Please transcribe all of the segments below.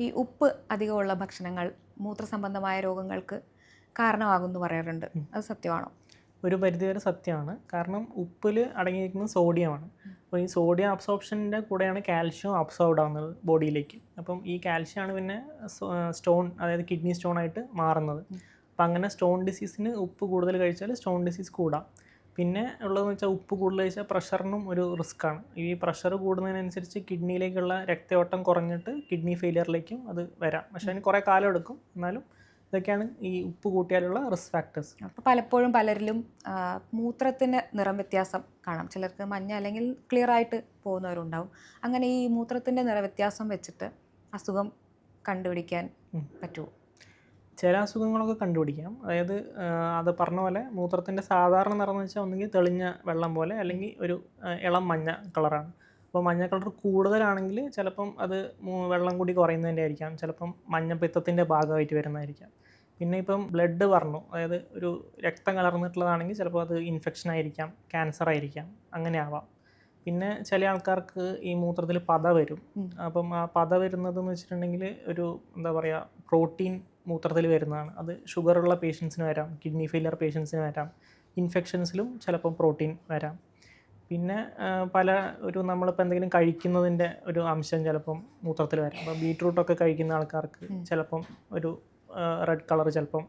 ഈ ഉപ്പ് അധികമുള്ള ഭക്ഷണങ്ങൾ മൂത്രസംബന്ധമായ രോഗങ്ങൾക്ക് കാരണമാകുമെന്ന് പറയാറുണ്ട്. അത് സത്യമാണോ? ഒരു പരിധിവരെ സത്യമാണ്. കാരണം ഉപ്പിൽ അടങ്ങിയിരിക്കുന്നത് സോഡിയമാണ്. അപ്പോൾ ഈ സോഡിയം അബ്സോർപ്ഷന്റെ കൂടെയാണ് കാൽഷ്യം അബ്സോർബ് ആവുന്നത് ബോഡിയിലേക്ക്. അപ്പം ഈ കാൽഷ്യമാണ് പിന്നെ സ്റ്റോൺ അതായത് കിഡ്നി സ്റ്റോൺ ആയിട്ട് മാറുന്നത്. അപ്പം അങ്ങനെ സ്റ്റോൺ ഡിസീസിന് ഉപ്പ് കൂടുതൽ കഴിച്ചാൽ സ്റ്റോൺ ഡിസീസ് കൂടാം. പിന്നെ ഉള്ളതെന്ന് വെച്ചാൽ ഉപ്പ് കൂടുതൽ കഴിച്ചാൽ പ്രഷറിനും ഒരു റിസ്ക്കാണ്. ഈ പ്രഷർ കൂടുന്നതിനനുസരിച്ച് കിഡ്നിയിലേക്കുള്ള രക്തയോട്ടം കുറഞ്ഞിട്ട് കിഡ്നി ഫെയിലിയറിലേക്കും അത് വരാം. പക്ഷേ അതിന് കുറേ കാലം എടുക്കും. എന്നാലും ഇതൊക്കെയാണ് ഈ ഉപ്പ് കൂട്ടിയാലുള്ള റിസ്ക് ഫാക്ടേഴ്സ്. അപ്പോൾ പലപ്പോഴും പലരിലും മൂത്രത്തിന്റെ നിറം വ്യത്യാസം കാണാം. ചിലർക്ക് മഞ്ഞ അല്ലെങ്കിൽ ക്ലിയർ ആയിട്ട് പോകുന്നവരുണ്ടാവും. അങ്ങനെ ഈ മൂത്രത്തിന്റെ നിറവ്യത്യാസം വെച്ചിട്ട് അസുഖം കണ്ടുപിടിക്കാൻ. പറ്റുമോ? ചില അസുഖങ്ങളൊക്കെ കണ്ടുപിടിക്കാം അതായത് അത് പറഞ്ഞ പോലെ മൂത്രത്തിന്റെ സാധാരണ നിറം എന്ന് വെച്ചാൽ ഒന്നുകിൽ തെളിഞ്ഞ വെള്ളം പോലെ അല്ലെങ്കിൽ ഒരു ഇളം മഞ്ഞ കളറാണ്. അപ്പോൾ മഞ്ഞ കളർ കൂടുതലാണെങ്കിൽ ചിലപ്പം അത് വെള്ളം കൂടി കുറയുന്നതിന്റെ ആയിരിക്കാം. ചിലപ്പം മഞ്ഞപ്പിത്തത്തിന്റെ ഭാഗമായിട്ട് വരുന്നതായിരിക്കാം. പിന്നെ ഇപ്പം ബ്ലഡ് പറഞ്ഞു. അതായത് ഒരു രക്തം കലർന്നിട്ടുള്ളതാണെങ്കിൽ ചിലപ്പോൾ അത് ഇൻഫെക്ഷൻ ആയിരിക്കാം ക്യാൻസർ ആയിരിക്കാം അങ്ങനെ ആവാം. പിന്നെ ചില ആൾക്കാർക്ക് ഈ മൂത്രത്തിൽ പത വരും. അപ്പം ആ പത വരുന്നതെന്ന് വെച്ചിട്ടുണ്ടെങ്കിൽ ഒരു എന്താ പറയുക പ്രോട്ടീൻ മൂത്രത്തിൽ വരുന്നതാണ്. അത് ഷുഗറുള്ള പേഷ്യൻസിന് വരാം കിഡ്നി ഫെയിലിയർ പേഷ്യൻസിന് വരാം ഇൻഫെക്ഷൻസിലും ചിലപ്പം പ്രോട്ടീൻ വരാം. പിന്നെ പല ഒരു നമ്മളിപ്പോൾ എന്തെങ്കിലും കഴിക്കുന്നതിന്റെ ഒരു അംശം ചിലപ്പം മൂത്രത്തിൽ വരാം. അപ്പോൾ ബീട്രൂട്ടൊക്കെ കഴിക്കുന്ന ആൾക്കാർക്ക്. ചിലപ്പം ഒരു റെഡ് കളർ ചിലപ്പം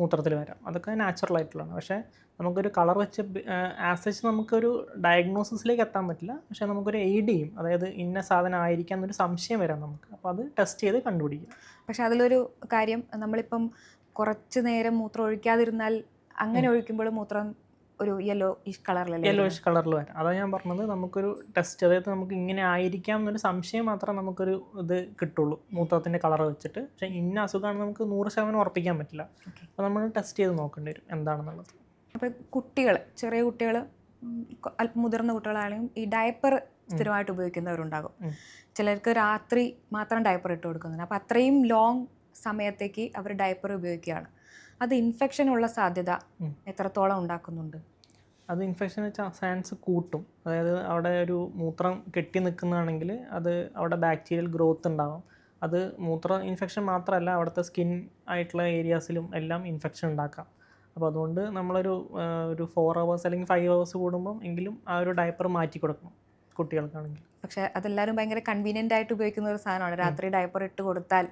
മൂത്രത്തിൽ വരാം. അതൊക്കെ നാച്ചുറൽ ആയിട്ടുള്ളതാണ്. പക്ഷേ നമുക്കൊരു കളർ വെച്ച് ആസച്ച് നമുക്കൊരു ഡയഗ്നോസിസിലേക്ക് എത്താൻ പറ്റില്ല. പക്ഷേ നമുക്കൊരു എയ്ഡ് ചെയ്യും. അതായത് ഇന്ന സാധനം ആയിരിക്കാം എന്നൊരു സംശയം വരാം നമുക്ക്. അപ്പോൾ അത് ടെസ്റ്റ് ചെയ്ത് കണ്ടുപിടിക്കും പക്ഷെ അതിലൊരു കാര്യം നമ്മളിപ്പം കുറച്ച് നേരം മൂത്രം ഒഴിക്കാതിരുന്നാൽ അങ്ങനെ ഒഴിക്കുമ്പോൾ മൂത്രം ഒരു യെല്ലോ കളറിൽ കളറിലല്ലേ യെല്ലോയിഷ് കളറിൽ വരാം. അതാണ് ഞാൻ പറഞ്ഞത് നമുക്കൊരു ടെസ്റ്റ് അതായത് നമുക്ക് ഇങ്ങനെ ആയിരിക്കാം എന്നൊരു സംശയം മാത്രമേ നമുക്കൊരു ഇത് കിട്ടുള്ളൂ മൂത്രത്തിന്റെ കളർ വെച്ചിട്ട്. പക്ഷേ ഇന്ന അസുഖമാണ് നമുക്ക് നൂറ് ശതമാനം ഉറപ്പിക്കാൻ പറ്റില്ല. അപ്പോൾ നമ്മൾ ടെസ്റ്റ് ചെയ്ത് നോക്കേണ്ടി വരും എന്താണെന്നുള്ളത്. അപ്പോൾ കുട്ടികൾ ചെറിയ കുട്ടികൾ അല്പം മുതിർന്ന കുട്ടികളാണെങ്കിലും ഈ ഡയപ്പർ സ്ഥിരമായിട്ട് ഉപയോഗിക്കുന്നവരുണ്ടാകും. ചിലർക്ക് രാത്രി മാത്രം ഡയപ്പർ ഇട്ട് കൊടുക്കുന്നുണ്ട് അപ്പോൾ അത്രയും ലോങ് സമയത്തേക്ക് അവർ ഡയപ്പർ ഉപയോഗിക്കുകയാണ്. അത് ഇൻഫെക്ഷൻ ഉള്ള സാധ്യത എത്രത്തോളം ഉണ്ടാക്കുന്നുണ്ട്? അത് ഇൻഫെക്ഷൻ ചാൻസ് കൂട്ടും. അതായത് അവിടെ ഒരു മൂത്രം കെട്ടി നിൽക്കുന്നതാണെങ്കിൽ അത് അവിടെ ബാക്ടീരിയൽ ഗ്രോത്ത് ഉണ്ടാകും. അത് മൂത്ര ഇൻഫെക്ഷൻ മാത്രമല്ല അവിടുത്തെ സ്കിൻ ആയിട്ടുള്ള ഏരിയാസിലും എല്ലാം ഇൻഫെക്ഷൻ ഉണ്ടാക്കാം. അപ്പോൾ അതുകൊണ്ട് നമ്മളൊരു ഒരു ഫോർ അവേഴ്സ് അല്ലെങ്കിൽ ഫൈവ് അവേഴ്സ് കൂടുമ്പം എങ്കിലും ആ ഒരു ഡയപ്പർ മാറ്റി കൊടുക്കണം. കുട്ടികൾക്കാണെങ്കിൽ. പക്ഷെ അതെല്ലാവരും ഭയങ്കര കൺവീനിയന്റ് ആയിട്ട് ഉപയോഗിക്കുന്ന ഒരു സാധനമാണ്. രാത്രി ഡയപ്പർ ഇട്ട് കൊടുത്താൽ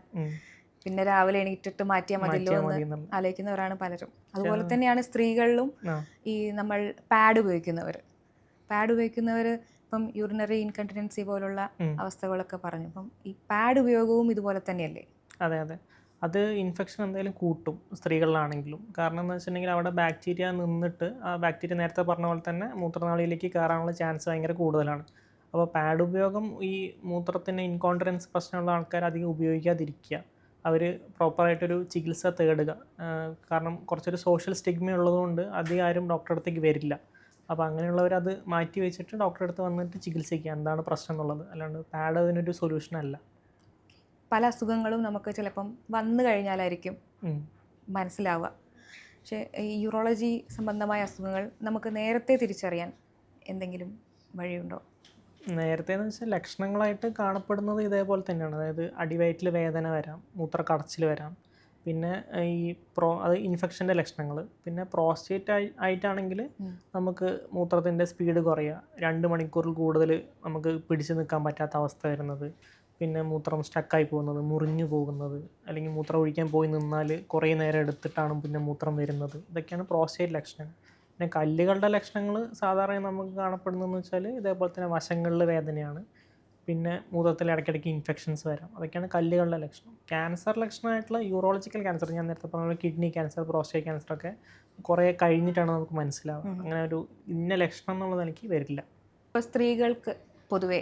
പിന്നെ രാവിലെ എണീറ്റിട്ട് മാറ്റിയാൽ മതിയല്ലോ എന്ന് ആലോചിക്കുന്നവരാണ് പലരും. അതുപോലെ തന്നെയാണ് സ്ത്രീകളിലും ഈ നമ്മൾ പാഡ് ഉപയോഗിക്കുന്നവർ പാഡ് ഉപയോഗിക്കുന്നവർ ഇപ്പം യൂറിനറി ഇൻകണ്ടിനൻസി പോലുള്ള അവസ്ഥകളൊക്കെ പറഞ്ഞു. അപ്പം ഈ പാഡ് ഉപയോഗവും ഇതുപോലെ തന്നെയല്ലേ? അതെ അതെ. അത് ഇൻഫെക്ഷൻ എന്തായാലും കൂട്ടും സ്ത്രീകളിലാണെങ്കിലും. കാരണം എന്ന് വെച്ചിട്ടുണ്ടെങ്കിൽ അവിടെ ബാക്ടീരിയ നിന്നിട്ട് ആ ബാക്ടീരിയ നേരത്തെ പറഞ്ഞ പോലെ തന്നെ മൂത്രനാളിയിലേക്ക് കയറാനുള്ള ചാൻസ് ഭയങ്കര കൂടുതലാണ്. അപ്പോൾ പാഡ് ഉപയോഗം ഈ മൂത്രത്തിന് ഇൻകോൺട്രൻസ് പ്രശ്നമുള്ള ആൾക്കാർ അധികം ഉപയോഗിക്കാതിരിക്കുക. അവർ പ്രോപ്പറായിട്ടൊരു ചികിത്സ തേടുക. കാരണം കുറച്ചൊരു സോഷ്യൽ സ്റ്റിഗ്മ ഉള്ളതുകൊണ്ട് അധികം ആരും ഡോക്ടറെ അടുത്തേക്ക് വരില്ല. അപ്പോൾ അങ്ങനെയുള്ളവർ അത് മാറ്റി വെച്ചിട്ട് ഡോക്ടറെ അടുത്ത് വന്നിട്ട് ചികിത്സിക്കുക. എന്താണ് പ്രശ്നം എന്നുള്ളത്. അല്ലാണ്ട് പാഡ് അതിനൊരു സൊല്യൂഷൻ അല്ല. പല അസുഖങ്ങളും നമുക്ക് ചിലപ്പം വന്നു കഴിഞ്ഞാലായിരിക്കും മനസ്സിലാവുക. പക്ഷേ ഈ യൂറോളജി സംബന്ധമായ അസുഖങ്ങൾ നമുക്ക് നേരത്തെ തിരിച്ചറിയാൻ എന്തെങ്കിലും വഴിയുണ്ടോ? നേരത്തെ എന്ന് വെച്ചാൽ ലക്ഷണങ്ങളായിട്ട് കാണപ്പെടുന്നത് ഇതേപോലെ തന്നെയാണ്. അതായത് അടിവയറ്റിൽ വേദന വരാം മൂത്ര കടച്ചിൽ വരാം പിന്നെ ഈ പ്രോ അത് ഇൻഫെക്ഷന്റെ ലക്ഷണങ്ങൾ. പിന്നെ പ്രോസ്റ്റേറ്റ് ആയി ആയിട്ടാണെങ്കിൽ നമുക്ക് മൂത്രത്തിന്റെ സ്പീഡ് കുറയുക. രണ്ട് മണിക്കൂറിൽ കൂടുതൽ നമുക്ക് പിടിച്ചു നിൽക്കാൻ പറ്റാത്ത അവസ്ഥ വരുന്നത്. പിന്നെ മൂത്രം സ്റ്റക്കായി പോകുന്നത് മുറിഞ്ഞു പോകുന്നത് അല്ലെങ്കിൽ മൂത്രം ഒഴിക്കാൻ പോയി നിന്നാൽ കുറേ നേരം എടുത്തിട്ടാണ് പിന്നെ മൂത്രം വരുന്നത്. ഇതൊക്കെയാണ് പ്രോസ്റ്റേറ്റ് ലക്ഷണങ്ങൾ. പിന്നെ കല്ലുകളുടെ ലക്ഷണങ്ങൾ സാധാരണ നമുക്ക് കാണപ്പെടുന്നതെന്ന് വെച്ചാൽ ഇതേപോലെ തന്നെ വശങ്ങളിൽ വേദനയാണ്. പിന്നെ മൂത്രത്തിൽ ഇടയ്ക്കിടയ്ക്ക് ഇൻഫെക്ഷൻസ് വരാം. അതൊക്കെയാണ് കല്ലുകളുടെ ലക്ഷണം. ക്യാൻസർ ലക്ഷണമായിട്ടുള്ള യൂറോളജിക്കൽ ക്യാൻസർ ഞാൻ നേരത്തെ പറഞ്ഞ കിഡ്നി ക്യാൻസർ പ്രോസ്റ്റേറ്റ് ക്യാൻസർ ഒക്കെ കുറേ കഴിഞ്ഞിട്ടാണ് നമുക്ക് മനസ്സിലാവുക. അങ്ങനെ ഒരു ഇന്ന ലക്ഷണം എന്നുള്ള നിലയ്ക്ക് വരില്ല. ഇപ്പോൾ സ്ത്രീകൾക്ക് പൊതുവേ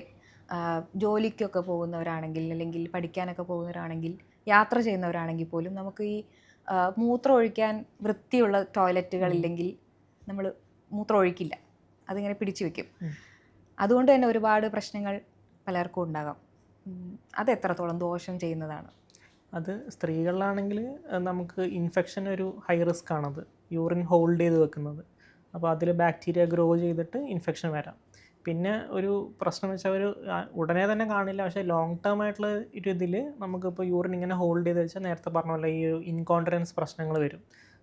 ജോലിക്കൊക്കെ പോകുന്നവരാണെങ്കിൽ അല്ലെങ്കിൽ പഠിക്കാനൊക്കെ പോകുന്നവരാണെങ്കിൽ യാത്ര ചെയ്യുന്നവരാണെങ്കിൽ പോലും നമുക്ക് ഈ മൂത്രം ഒഴിക്കാൻ വൃത്തിയുള്ള ടോയ്ലറ്റുകൾ ഇല്ലെങ്കിൽ നമ്മൾ മൂത്രം ഒഴിക്കില്ല അതിങ്ങനെ പിടിച്ചു വെക്കും. അതുകൊണ്ട് തന്നെ ഒരുപാട് പ്രശ്നങ്ങൾ പലർക്കും ഉണ്ടാകാം. അത് എത്രത്തോളം ദോഷം ചെയ്യുന്നതാണ്? അത് സ്ത്രീകളിലാണെങ്കിൽ നമുക്ക് ഇൻഫെക്ഷൻ ഒരു ഹൈ റിസ്ക് ആണത് യൂറിൻ ഹോൾഡ് ചെയ്ത് വെക്കുന്നത്. അപ്പോൾ അതിൽ ബാക്ടീരിയ ഗ്രോ ചെയ്തിട്ട് ഇൻഫെക്ഷൻ വരാം. പിന്നെ ഒരു പ്രശ്നം വെച്ചാൽ ഒരു ആ, ഉടനെ തന്നെ കാണില്ല. പക്ഷേ ലോങ് ടേം ആയിട്ടുള്ള ഒരു ഇതിൽ നമുക്കിപ്പോൾ യൂറിൻ ഇങ്ങനെ ഹോൾഡ് ചെയ്ത് വെച്ചാൽ നേരത്തെ പറഞ്ഞ പോലെ ഈ ഇൻകോണ്ടറൻസ് ഇൻകോൺഫിഡൻസ് പ്രശ്നങ്ങൾ വരും.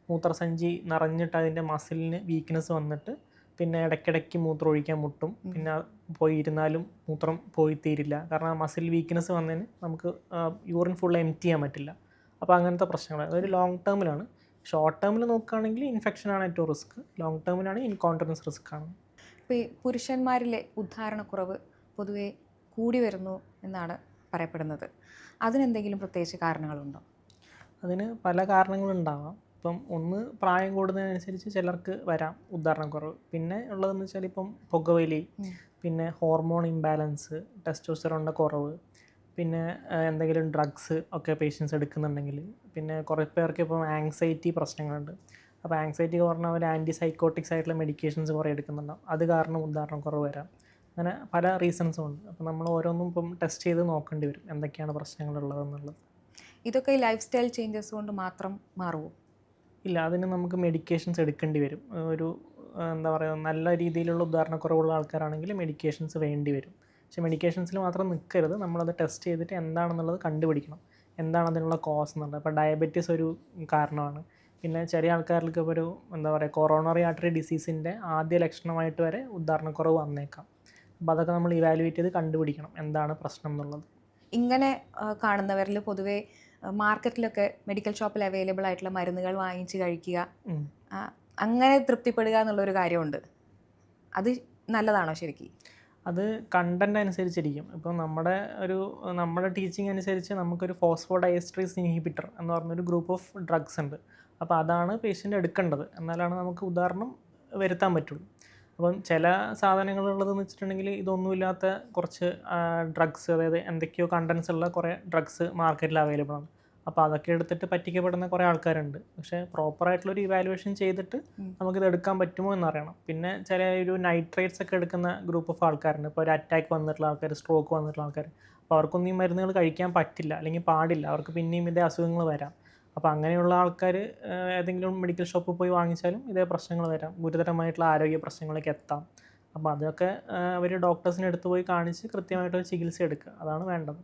മൂത്രസഞ്ചി നിറഞ്ഞിട്ട് അതിന്റെ മസിലിന് വീക്ക്നെസ് വന്നിട്ട് പിന്നെ ഇടയ്ക്കിടയ്ക്ക് മൂത്രം ഒഴിക്കാൻ മുട്ടും പിന്നെ പോയി ഇരുന്നാലും മൂത്രം പോയി തീരില്ല. കാരണം മസിൽ വീക്ക്നെസ് വന്നതിന് നമുക്ക് യൂറിൻ ഫുൾ എംറ്റി ചെയ്യാൻ പറ്റില്ല. അപ്പോൾ അങ്ങനത്തെ പ്രശ്നങ്ങൾ അതൊരു ലോങ് ടേമിലാണ് ഷോർട്ട് ടേമിൽ നോക്കുകയാണെങ്കിൽ ഇൻഫെക്ഷനാണ് ഏറ്റവും റിസ്ക് ലോങ് ടേമിലാണ് ഇൻകോൺഫിഡൻസ് റിസ്ക് ആണ്. ഇപ്പോൾ ഈ പുരുഷന്മാരിലെ ഉദ്ധാരണക്കുറവ് പൊതുവെ കൂടി വരുന്നു എന്നാണ് പറയപ്പെടുന്നത്. അതിനെന്തെങ്കിലും പ്രത്യേകിച്ച് കാരണങ്ങളുണ്ടോ? അതിന് പല കാരണങ്ങളുണ്ടാവാം. ഇപ്പം ഒന്ന് പ്രായം കൂടുന്നതിനനുസരിച്ച് ചിലർക്ക് വരാം ഉദ്ധാരണക്കുറവ്. പിന്നെ ഉള്ളതെന്ന് വെച്ചാൽ ഇപ്പം പുകവലി പിന്നെ ഹോർമോൺ ഇംബാലൻസ് ടെസ്റ്റോസ്റ്ററോണിന്റെ കുറവ് പിന്നെ എന്തെങ്കിലും ഡ്രഗ്സ് ഒക്കെ പേഷ്യൻസ് എടുക്കുന്നുണ്ടെങ്കിൽ പിന്നെ കുറേ പേർക്ക് ഇപ്പം ആങ്സൈറ്റി പ്രശ്നങ്ങളുണ്ട്. അപ്പോൾ ആങ്സൈറ്റി പറഞ്ഞാൽ അവർ ആന്റി സൈക്കോട്ടിക്സ് ആയിട്ടുള്ള മെഡിക്കേഷൻസ് കുറേ എടുക്കുന്നുണ്ടാവും. അത് കാരണം ഉദാഹരണം കുറവ് വരാം. അങ്ങനെ പല റീസൺസും ഉണ്ട്. അപ്പോൾ നമ്മൾ ഓരോന്നും ഇപ്പം ടെസ്റ്റ് ചെയ്ത് നോക്കേണ്ടി വരും. എന്തൊക്കെയാണ് പ്രശ്നങ്ങളുള്ളതെന്നുള്ളത്. ഇതൊക്കെ ഈ ലൈഫ് സ്റ്റൈൽ ചേഞ്ചസ് കൊണ്ട് മാത്രം മാറുമോ ഇല്ല അതിന് നമുക്ക് മെഡിക്കേഷൻസ് എടുക്കേണ്ടി വരും. ഒരു എന്താ പറയുക നല്ല രീതിയിലുള്ള ഉദാഹരണക്കുറവുള്ള ആൾക്കാരാണെങ്കിൽ മെഡിക്കേഷൻസ് വേണ്ടി വരും. പക്ഷേ മെഡിക്കേഷൻസിൽ മാത്രം നിൽക്കരുത് നമ്മളത് ടെസ്റ്റ് ചെയ്തിട്ട് എന്താണെന്നുള്ളത് കണ്ടുപിടിക്കണം. എന്താണ് അതിനുള്ള കോസ് എന്നുള്ളത്. അപ്പോൾ ഡയബറ്റീസ് ഒരു കാരണമാണ്. പിന്നെ ചെറിയ ആൾക്കാരിലൊക്കെ ഇപ്പോൾ ഒരു എന്താ പറയുക കൊറോണറി ആർട്ടറി ഡിസീസിന്റെ ആദ്യ ലക്ഷണമായിട്ട് വരെ ഉദാഹരണക്കുറവ് വന്നേക്കാം. അപ്പോൾ അതൊക്കെ നമ്മൾ ഇവാലുവേറ്റ് ചെയ്ത് കണ്ടുപിടിക്കണം എന്താണ് പ്രശ്നം എന്നുള്ളത്. ഇങ്ങനെ കാണുന്നവരിൽ പൊതുവേ മാർക്കറ്റിലൊക്കെ മെഡിക്കൽ ഷോപ്പിൽ അവൈലബിൾ ആയിട്ടുള്ള മരുന്നുകൾ വാങ്ങിച്ച് കഴിക്കുക. അങ്ങനെ തൃപ്തിപ്പെടുക എന്നുള്ളൊരു കാര്യമുണ്ട്. അത് നല്ലതാണോ ശരിക്കും? അത് കണ്ടന്റ് അനുസരിച്ചിരിക്കും. ഇപ്പോൾ നമ്മുടെ ഒരു നമ്മുടെ ടീച്ചിങ് അനുസരിച്ച് നമുക്കൊരു ഫോസ്ഫോഡയസ്ട്രീസ് ഇൻഹിബിറ്റർ എന്ന് പറഞ്ഞൊരു ഗ്രൂപ്പ് ഓഫ് ഡ്രഗ്സ് ഉണ്ട്. അപ്പോൾ അതാണ് പേഷ്യന്റ് എടുക്കേണ്ടത്. എന്നാലാണ് നമുക്ക് ഉദാഹരണം വരുത്താൻ പറ്റുള്ളൂ. അപ്പം ചില സാധനങ്ങളുള്ളതെന്ന് വെച്ചിട്ടുണ്ടെങ്കിൽ ഇതൊന്നുമില്ലാത്ത കുറച്ച് ഡ്രഗ്സ് അതായത് എന്തൊക്കെയോ കണ്ടൻസ് ഉള്ള കുറേ ഡ്രഗ്സ് മാർക്കറ്റിൽ അവൈലബിൾ ആണ്. അപ്പോൾ അതൊക്കെ എടുത്തിട്ട് പറ്റിക്കപ്പെടുന്ന കുറേ ആൾക്കാരുണ്ട്. പക്ഷേ പ്രോപ്പറായിട്ടുള്ളൊരു ഇവാലുവേഷൻ ചെയ്തിട്ട്. നമുക്കിത് എടുക്കാൻ പറ്റുമോ എന്നറിയണം പിന്നെ ചില ഒരു നൈട്രേറ്റ്സ് ഒക്കെ എടുക്കുന്ന ഗ്രൂപ്പ് ഓഫ് ആൾക്കാരുണ്ട്. ഇപ്പോൾ ഒരു അറ്റാക്ക് വന്നിട്ടുള്ള ആൾക്കാർ സ്ട്രോക്ക് വന്നിട്ടുള്ള ആൾക്കാർ അപ്പോൾ അവർക്കൊന്നും ഈ മരുന്നുകൾ കഴിക്കാൻ പറ്റില്ല. അല്ലെങ്കിൽ പാടില്ല. അവർക്ക് പിന്നെയും ഇതേ അസുഖങ്ങൾ വരാം. അപ്പോൾ അങ്ങനെയുള്ള ആൾക്കാർ ഏതെങ്കിലും മെഡിക്കൽ ഷോപ്പിൽ പോയി വാങ്ങിച്ചാലും ഇതേ പ്രശ്നങ്ങൾ വരാം. ഗുരുതരമായിട്ടുള്ള ആരോഗ്യ പ്രശ്നങ്ങളൊക്കെ എത്താം. അപ്പോൾ അതൊക്കെ അവർ ഡോക്ടേഴ്സിനെ അടുത്ത് പോയി കാണിച്ച് കൃത്യമായിട്ടൊരു ചികിത്സ എടുക്കുക. അതാണ് വേണ്ടത്.